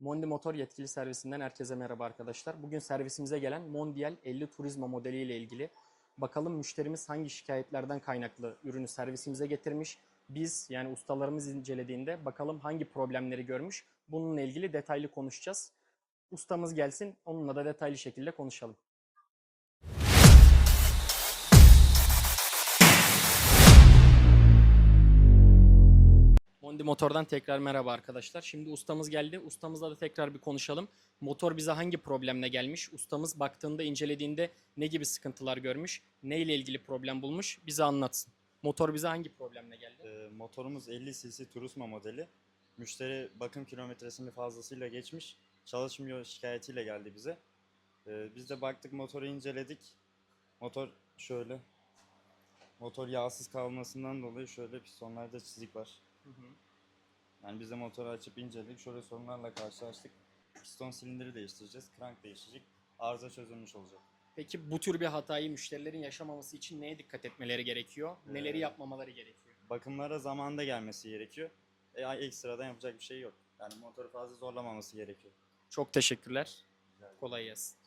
Mondi Motor yetkili servisinden herkese merhaba arkadaşlar. Bugün servisimize gelen Mondial 50 Turismo modeliyle ilgili bakalım müşterimiz hangi şikayetlerden kaynaklı ürünü servisimize getirmiş. Biz yani ustalarımız incelediğinde bakalım hangi problemleri görmüş. Bununla ilgili detaylı konuşacağız. Ustamız gelsin onunla da detaylı şekilde konuşalım. Mondi Motor'dan tekrar merhaba arkadaşlar. Şimdi ustamız geldi. Ustamızla da tekrar bir konuşalım. Motor bize hangi problemle gelmiş? Ustamız baktığında, incelediğinde ne gibi sıkıntılar görmüş? Ne ile ilgili problem bulmuş? Bize anlatsın. Motor bize hangi problemle geldi? Ee, motorumuz 50 cc Turismo modeli. Müşteri bakım kilometresini fazlasıyla geçmiş. Çalışmıyor şikayetiyle geldi bize. Ee, biz de baktık motoru inceledik. Motor şöyle. Motor yağsız kalmasından dolayı şöyle pistonlarda çizik var. Yani biz de motoru açıp inceledik. Şöyle sorunlarla karşılaştık. Piston silindiri değiştireceğiz. Crank değişecek. Arıza çözülmüş olacak. Peki bu tür bir hatayı müşterilerin yaşamaması için neye dikkat etmeleri gerekiyor? Neleri Ee, yapmamaları gerekiyor? Bakımlara zamanında gelmesi gerekiyor. E, ekstradan yapacak bir şey yok. Yani motoru fazla zorlamaması gerekiyor. Çok teşekkürler. Kolay gelsin.